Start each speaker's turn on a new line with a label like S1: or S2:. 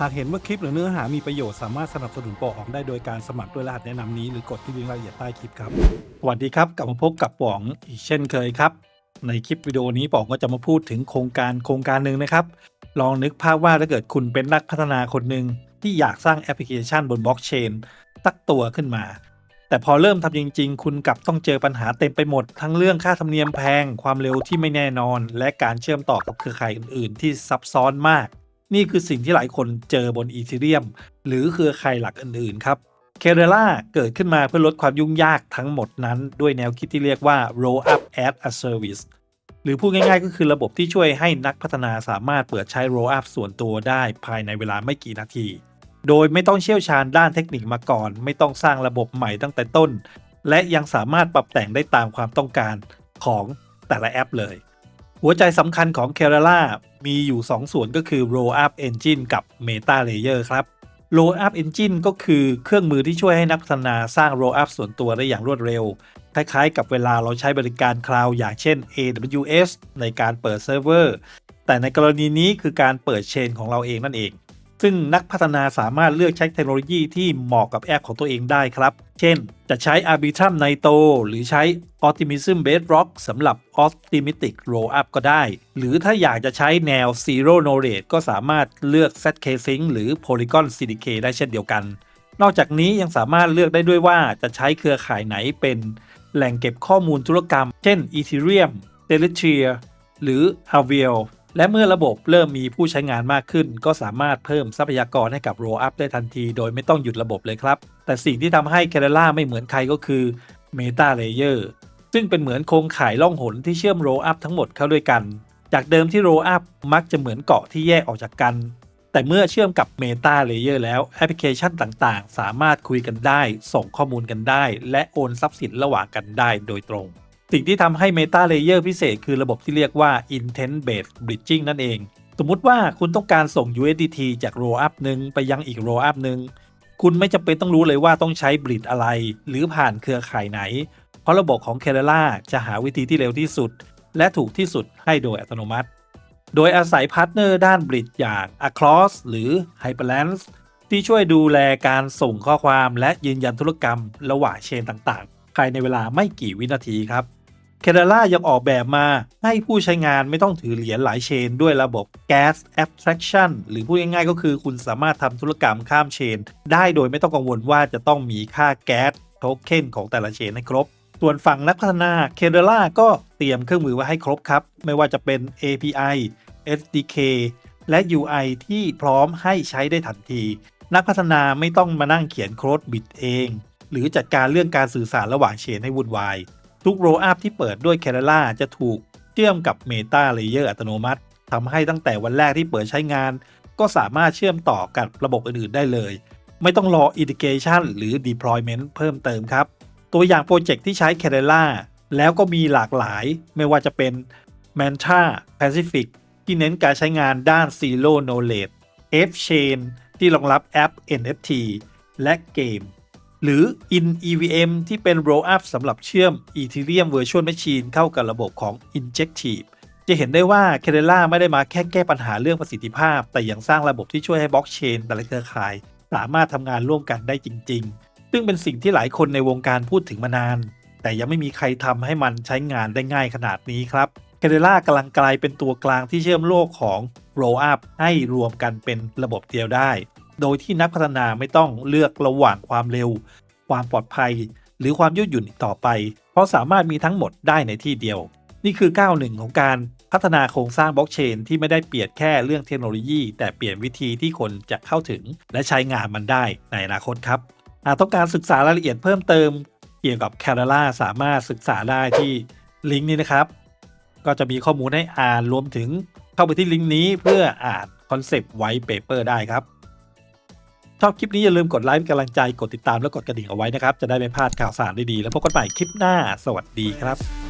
S1: หากเห็นว่าคลิปหรือเนื้อหามีประโยชน์สามารถสนับสนุนปอออกได้โดยการสมัครด้วยรหัสแนะนำนี้หรือกดที่ลิงก์รายละเอียดใต้คลิปครับสวัสดีครับกลับมาพบกับป๋องอีกเช่นเคยครับ ในคลิปวิดีโอนี้ป๋องก็จะมาพูดถึงโครงการโครงการหนึ่งนะครับ ลองนึกภาพว่าถ้าเกิดคุณเป็นนักพัฒนาคนหนึ่งที่อยากสร้างแอปพลิเคชันบนบล็อกเชนสักตัวขึ้นมา แต่พอเริ่มทำจริง ๆ คุณกลับต้องเจอปัญหาเต็มไปหมด ทั้งเรื่องค่าธรรมเนียมแพง ความเร็วที่ไม่แน่นอน และการเชื่อมต่อกับเครือข่ายอื่น ๆ ที่ซับซ้อนมาก นี่คือสิ่งที่หลายคนเจอบนอีเทเรียมหรือเครือข่ายหลักอื่นๆครับเคเรล่าเกิดขึ้นมาเพื่อลดความยุ่งยากทั้งหมดนั้น ด้วยแนวคิดที่เรียกว่า roll up as a service หรือพูดง่ายๆ ก็คือระบบที่ช่วยให้นักพัฒนาสามารถเปิดใช้ roll up ส่วนตัวได้ภายในเวลาไม่กี่นาที โดยไม่ต้องเชี่ยวชาญด้านเทคนิคมาก่อน ไม่ต้องสร้างระบบใหม่ตั้งแต่ต้น และยังสามารถปรับแต่งได้ตามความต้องการของแต่ละแอปเลย หัวใจสำคัญของ k e r a l a มีอยู่ 2 ส่วนก็คือ Roll Up Engine กับ Meta Layer ครับ Roll Up Engine ก็คือเครื่องมือที่ช่วยให้นักพัฒนาสร้าง Roll Up ส่วนตัวได้อย่างรวดเร็ว คล้ายๆ กับเวลาเราใช้บริการคลาวด์อย่างเช่น AWS ในการเปิดเซิร์ฟเวอร์แต่ในกรณีนี้คือการเปิดเชนของเราเองนั่นเอง ซึ่งนักพัฒนาสามารถเลือกใช้เทคโนโลยีที่เหมาะกับแอปของตัวเองได้ครับ เช่น จะใช้ Arbitrum Nitro หรือใช้ Optimism Bedrock สำหรับ Optimistic Rollup ก็ได้ หรือถ้าอยากจะใช้แนว Zero Knowledge ก็สามารถเลือก ZK Sync หรือ Polygon CDK ได้เช่นเดียวกัน นอกจากนี้ยังสามารถเลือกได้ด้วยว่าจะใช้เครือข่ายไหนเป็นแหล่งเก็บข้อมูลธุรกรรม เช่น Ethereum, Delitria หรือ a v i l และเมื่อระบบเริ่มมีผู้ใช้งานมากขึ้น ก็สามารถเพิ่มทรัพยากรให้กับ Rollup ได้ทันที โดยไม่ต้องหยุดระบบเลยครับ แต่สิ่งที่ทำให้ k e r a l a ไม่เหมือนใครก็คือ Meta Layer ซึ่งเป็นเหมือนโครงข่ายล่องหนที่เชื่อม Rollup ทั้งหมดเข้าด้วยกัน จากเดิมที่ Rollup มักจะเหมือนเกาะที่แยกออกจากกัน แต่เมื่อเชื่อมกับ Meta Layer แล้วแอปพลิเคชันต่างๆ สามารถคุยกันได้ ส่งข้อมูลกันได้ และโอนทรัพย์สินระหว่างกันได้โดยตรง สิ่งที่ทำให้ Meta Layer พิเศษคือระบบที่เรียกว่า Intent Based Bridging นั่นเอง สมมุติว่าคุณต้องการส่ง USDT จาก Rollup หนึ่งไปยังอีก Rollup หนึ่งคุณไม่จำเป็นต้องรู้เลยว่าต้องใช้บริดอะไร หรือผ่านเครือข่ายไหน เพราะระบบของ k e r a l a จะหาวิธีที่เร็วที่สุด และถูกที่สุดให้โดยอัตโนมัติ โดยอาศัยพาร์ทเนอร์ด้านบริดอย่าง Across หรือ Hyperlance ที่ช่วยดูแลการส่งข้อความและยืนยันธุรกรรมระหว่างเชนต่างๆ ภายในเวลาไม่กี่วินาทีครับ k e r a l a ยังออกแบบมาให้ผู้ใช้งานไม่ต้องถือเหรียญหลายเชน ด้วยระบบ Gas Abstraction หรือพูดง่ายๆก็คือคุณสามารถทำธุรกรรมข้ามเชน ได้โดยไม่ต้องกังวลว่าจะต้องมีค่าแก๊สโทเค็นของแต่ละเชนให้ครบ ส่วนฝั่งนักพัฒนา k e r a l a ก็เตรียมเครื่องมือไว้ให้ครบครับ ไม่ว่าจะเป็น API SDK และ UI ที่พร้อมให้ใช้ได้ทันที นักพัฒนาไม่ต้องมานั่งเขียนโค้ดบิดเอง หรือจัดการเรื่องการสื่อสารระหว่างเชนให้วุ่นวาย ทุก roll up ที่เปิดด้วย k e r a l a จะถูกเชื่อมกับ Meta Layer อัตโนมัติทำให้ตั้งแต่วันแรกที่เปิดใช้งาน ก็สามารถเชื่อมต่อกับระบบอื่น ๆ ได้เลย ไม่ต้องรอ integration หรือ deployment เพิ่มเติมครับ ตัวอย่างโปรเจกต์ที่ใช้ k e r a l a แล้วก็มีหลากหลายไม่ว่าจะเป็น Mantra Pacific ที่เน้นการใช้งานด้าน Zero Knowledge F-Chain ที่รองรับแอป NFT และเกม หรือ InEVM ที่เป็น Rollup สำหรับเชื่อม Ethereum Virtual Machine เข้ากับระบบของ Injective จะเห็นได้ว่า k e r a l a ไม่ได้มาแค่แก้ปัญหาเรื่องประสิทธิภาพ แต่ยังสร้างระบบที่ช่วยให้บล็อกเชนแต่ละเครือข่าย สามารถทำงานร่วมกันได้จริง ๆ ซึ่งเป็นสิ่งที่หลายคนในวงการพูดถึงมานาน แต่ยังไม่มีใครทำให้มันใช้งานได้ง่ายขนาดนี้ครับ k e r a l a กำลังกลายเป็นตัวกลางที่เชื่อมโลกของ Rollup ให้รวมกันเป็นระบบเดียวได้ โดยที่นักพัฒนาไม่ต้องเลือกระหว่างความเร็ว ความปลอดภัย หรือความยืดหยุ่นอีกต่อไป เพราะสามารถมีทั้งหมดได้ในที่เดียว นี่คือก้าวหนึ่งของการพัฒนาโครงสร้างบล็อกเชนที่ไม่ได้เปลี่ยนแค่เรื่องเทคโนโลยี แต่เปลี่ยนวิธีที่คนจะเข้าถึง และใช้งานมันได้ในอนาคตครับหากต้องการศึกษารายละเอียดเพิ่มเติม เกี่ยวกับ c a r a l a สามารถศึกษาได้ที่ลิงก์นี้นะครับ ก็จะมีข้อมูลให้อ่านรวมถึงเข้าไปที่ลิงก์นี้เพื่ออ่านคอนเซปต์ไว้เปเปอร์ได้ครับ ชอบคลิปนี้อย่าลืมกดไลค์เป็นกำลังใจกดติดตามและกดกระดิ่งเอาไว้นะครับ จะได้ไม่พลาดข่าวสารดีๆแล้วพบกันใหม่คลิปหน้า สวัสดีครับ